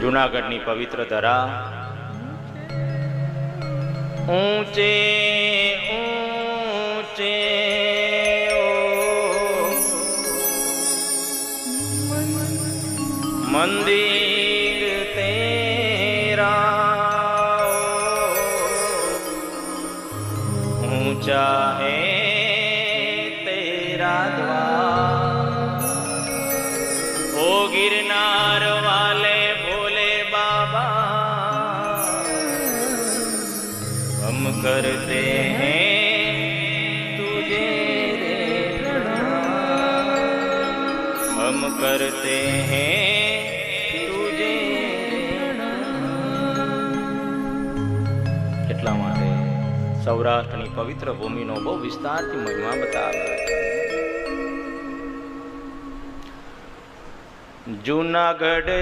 જુનાગઢની પવિત્ર ધરા. ઊંચે ઊંચે મંદિર તેરા ઊંચા હે તેરા દ્વાર. ઓ ગિરનાર हम करते हैं तुझे रे प्रणाम हम करते हैं तुझे કેટલા માટે સૌરાષ્ટ્રની પવિત્ર ભૂમિનો બહુ વિસ્તારથી મહિમા બતાવે જુનાગઢ